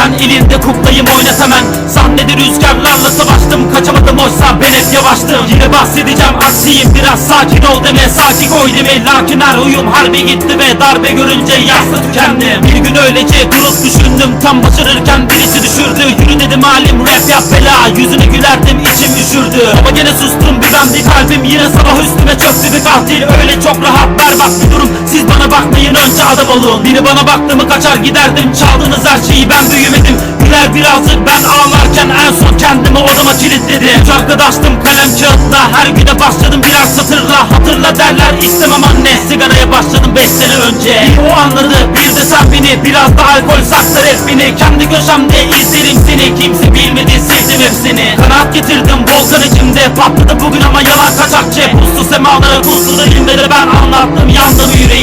sen elinde kuklayım oynat hemen. Sahnede rüzgarlarla savaştım. Kaçamadım oysa ben hep yavaştım. Yine bahsedeceğim aksiyim. Biraz sakin ol deme Sakin koy deme. Lakin her huyum harbi gitti Ve darbe görünce yasla tükendim Bir gün öylece durup düşündüm. Tam başarırken birisi düşürdü. Yürü dedim halim rap yap bela. Yüzüne gülerdim içim üşürdü. Ama gene sustum bir ben bir kalbim. Yine sabah üstüme çöktü bir katil. Öyle çok rahat bir durum Siz bana bakmayın önce adam olun. Biri bana baktı mı kaçar giderdim. Çaldığınız her şeyi ben büyümedim. Güler birazcık ben ağlarken En son kendimi odama kilitledim. Üç arkadaştım kalem kağıtla Her güne başladım birer satırla. Hatırla derler istemem anne. Sigaraya başladım beş sene önce. O anladı bir de sen beni Biraz da alkol saklar hep beni. Kendi köşemde izlerim seni Kimse bilmedi sevdim hepsini Kanaat getirdim volkan içimde. Patladı bugün ama yalan kaçak cep Puslu semalara puslu da ben anlattım yandım yüreğin